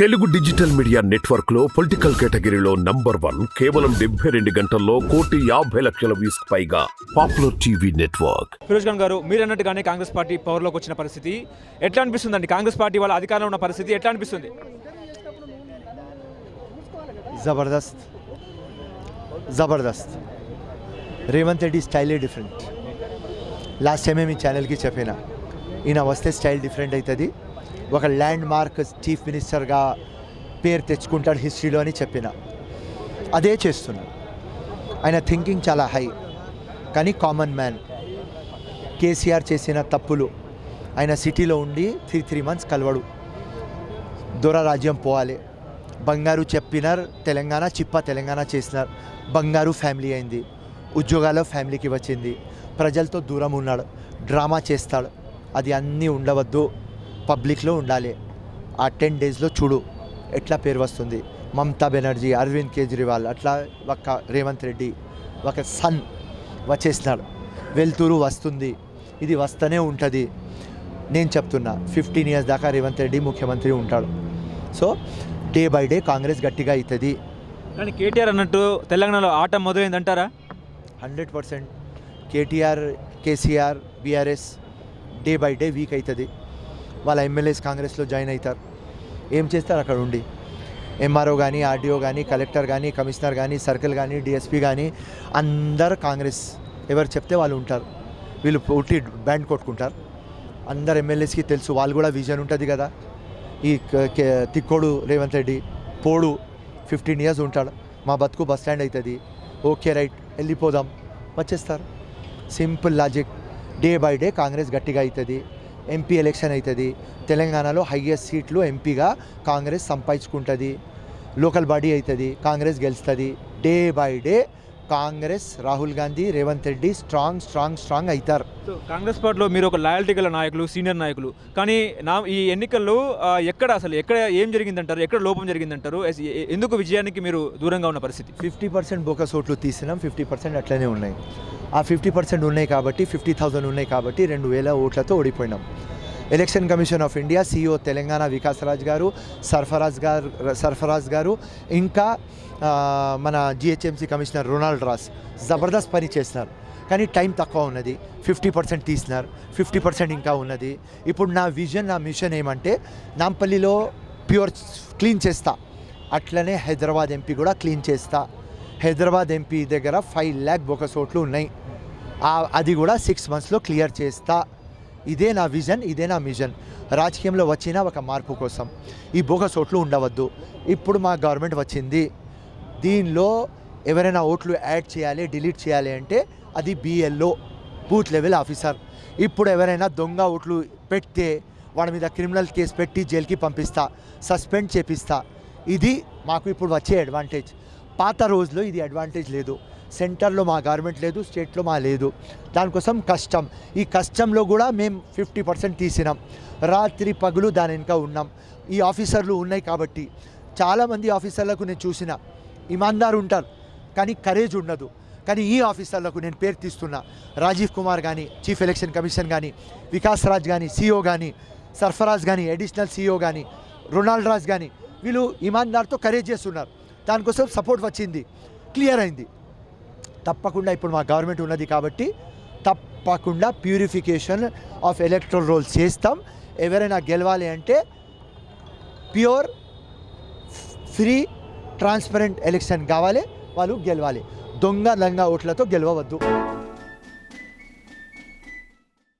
Telugu digital media నెట్వర్క్లో political కేటగిరీలో number one కేవలం డెబ్బై రెండు గంటల్లో కోటి యాభై లక్షల వ్యూస్ పైగా popular TV network. Firoz Khan గారు మీరు అన్నట్టుగానే కాంగ్రెస్ పార్టీ పవర్లోకి వచ్చిన పరిస్థితి. ఎట్లా అనిపిస్తుందండి? కాంగ్రెస్ పార్టీ వాళ్ళ అధికారంలో ఉన్న పరిస్థితి ఎట్లా అనిపిస్తుంది? జబర్దస్త్. జబర్దస్త్. రేవంత్ రెడ్డి స్టైలే డిఫరెంట్. లాస్ట్ టైమే మీ ఛానల్కి చెప్పిన. ఈయన వస్తే స్టైల్ డిఫరెంట్ అవుతుంది. ఒక ల్యాండ్ మార్క్ చీఫ్ మినిస్టర్గా పేరు తెచ్చుకుంటాడు హిస్టరీలో అని చెప్పిన. అదే చేస్తున్నాడు ఆయన థింకింగ్ చాలా హై కానీ కామన్ మ్యాన్ కేసీఆర్ చేసిన తప్పులు. ఆయన సిటీలో ఉండి త్రీ త్రీ మంత్స్ కలవడు. దొర రాజ్యం పోవాలి. బంగారు చెప్పినారు తెలంగాణ చిప్ప తెలంగాణ చేసినారు. బంగారు ఫ్యామిలీ అయింది. ఉద్యోగాలు ఫ్యామిలీకి వచ్చింది. ప్రజలతో దూరం ఉన్నాడు. డ్రామా చేస్తాడు. అది అన్నీ ఉండవద్దు. పబ్లిక్లో ఉండాలి. ఆ టెన్ డేస్లో చూడు ఎట్లా పేరు వస్తుంది. మమతా బెనర్జీ అరవింద్ కేజ్రీవాల్ అట్లా ఒక రేవంత్ రెడ్డి ఒక సన్ వచ్చేసినాడు. వెళ్తూరు వస్తుంది. ఇది వస్తూనే ఉంటుంది. నేను చెప్తున్నా ఫిఫ్టీన్ ఇయర్స్ దాకా రేవంత్ రెడ్డి ముఖ్యమంత్రి ఉంటాడు. So day by day Congress గట్టిగా అవుతుంది. కానీ కేటీఆర్ అన్నట్టు తెలంగాణలో ఆట మొదలైందంటారా? Hundred percent. KTR KCR BRS day by day weak అవుతుంది. వాళ్ళ ఎమ్మెల్యేస్ కాంగ్రెస్లో జాయిన్ అవుతారు. ఏం చేస్తారు? అక్కడ ఉండి. ఎంఆర్ఓ కానీ ఆర్డీఓ కానీ కలెక్టర్ కానీ కమిషనర్ కానీ సర్కిల్ కానీ డిఎస్పీ కానీ అందరు కాంగ్రెస్. ఎవరు చెప్తే వాళ్ళు ఉంటారు. వీళ్ళు పుట్టి బ్యాండ్ కొట్టుకుంటారు. అందరు ఎమ్మెల్యేస్కి తెలుసు. వాళ్ళు కూడా విజన్ ఉంటుంది కదా. ఈ తిక్కోడు రేవంత్ రెడ్డి పోడు ఫిఫ్టీన్ ఇయర్స్ ఉంటాడు. మా బతుకు బస్ స్టాండ్ అవుతుంది. ఓకే రైట్ వెళ్ళిపోదాం. వచ్చేస్తారు. Simple logic. Day by day Congress గట్టిగా అవుతుంది. ఎంపీ ఎలక్షన్ అవుతుంది తెలంగాణలో హయ్యెస్ట్ సీట్లు ఎంపీగా కాంగ్రెస్ సంపాదించుకుంటుంది. లోకల్ బాడీ అవుతుంది కాంగ్రెస్ గెలుస్తుంది. Day by day Congress Rahul Gandhi Revanth Reddy strong strong strong అవుతారు సో కాంగ్రెస్ పార్టీలో మీరు ఒక లాయల్టీ గల నాయకులు సీనియర్ నాయకులు. కానీ నా ఈ ఎన్నికల్లో ఎక్కడ అసలు ఎక్కడ ఏం జరిగిందంటారు ఎక్కడ లోపం జరిగిందంటారు ఎందుకు విజయానికి మీరు దూరంగా ఉన్న పరిస్థితి? ఫిఫ్టీ పర్సెంట్ బోకస్ ఓట్లు తీసినాం ఫిఫ్టీ పర్సెంట్ అట్లనే ఉన్నాయి. ఆ ఫిఫ్టీ పర్సెంట్ ఉన్నాయి కాబట్టి ఫిఫ్టీ థౌజండ్ ఉన్నాయి కాబట్టి రెండు వేల ఓట్లతో ఓడిపోయినాం. Election commission of India CEO Telangana Vikasraj garu Sarfaraz garu Sarfaraz garu ఇంకా మన జిహెచ్ఎంసీ కమిషనర్ రొనాల్డ్ రాస్ జబర్దస్త్ పని చేసినారు. కానీ టైం తక్కువ ఉన్నది. ఫిఫ్టీ పర్సెంట్ తీసినారు. ఫిఫ్టీ పర్సెంట్ ఇంకా ఉన్నది. ఇప్పుడు నా విజన్ నా మిషన్ ఏమంటే నాంపల్లిలో ప్యూర్ క్లీన్ చేస్తా. అట్లనే హైదరాబాద్ ఎంపీ కూడా క్లీన్ చేస్తా. హైదరాబాద్ ఎంపీ దగ్గర ఫైవ్ ల్యాక్ బోకస్ ఓట్లు ఉన్నాయి. అది కూడా సిక్స్ మంత్స్లో క్లియర్ చేస్తా. ఇదే నా విజన్ ఇదే నా మిషన్ రాజకీయంలో వచ్చిన ఒక మార్పు కోసం. ఈ బోకస్ ఓట్లు ఉండవద్దు. ఇప్పుడు మా గవర్నమెంట్ వచ్చింది. దీనిలో ఎవరైనా ఓట్లు యాడ్ చేయాలి డిలీట్ చేయాలి అంటే అది బిఎల్ఓ బూత్ లెవెల్ ఆఫీసర్ ఇప్పుడు ఎవరైనా దొంగ ఓట్లు పెడితే వాడి మీద క్రిమినల్ కేసు పెట్టి జైలుకి పంపిస్తా సస్పెండ్ చేపిస్తా. ఇది మాకు ఇప్పుడు వచ్చే అడ్వాంటేజ్ పాత రోజులో ఇది అడ్వాంటేజ్ లేదు. సెంటర్లో మా గవర్నమెంట్ లేదు స్టేట్లో మా లేదు. దానికోసం కష్టం. ఈ కష్టంలో కూడా మేము ఫిఫ్టీ పర్సెంట్ తీసినాం. రాత్రి పగులు దాని వెనుక ఉన్నాం. ఈ ఆఫీసర్లు ఉన్నాయి కాబట్టి. చాలామంది ఆఫీసర్లకు నేను చూసిన. ఇమాందారు ఉంటారు కానీ కరేజ్ ఉండదు. కానీ ఈ ఆఫీసర్లకు నేను పేరు తీస్తున్నా. రాజీవ్ కుమార్ కానీ చీఫ్ ఎలక్షన్ కమిషన్ కానీ వికాస్ రాజ్ కానీ సీఓ కానీ సర్ఫరాజ్ కానీ అడిషనల్ సీఓ కానీ రొనాల్డ్ రాజ్ కానీ వీళ్ళు ఇమాందార్తో కరేజ్ చేస్తున్నారు. దానికోసం సపోర్ట్ వచ్చింది. క్లియర్ అయింది. తప్పకుండా ఇప్పుడు మా గవర్నమెంట్ ఉన్నది కాబట్టి తప్పకుండా ప్యూరిఫికేషన్ ఆఫ్ ఎలక్ట్రల్ రోల్ చేస్తాం. ఎవరైనా గెలవాలి అంటే ప్యూర్ ఫ్రీ ట్రాన్స్పరెంట్ ఎలక్షన్ కావాలి. వాళ్ళు గెలవాలి. దొంగ లంగా ఓట్లతో గెలవవద్దు.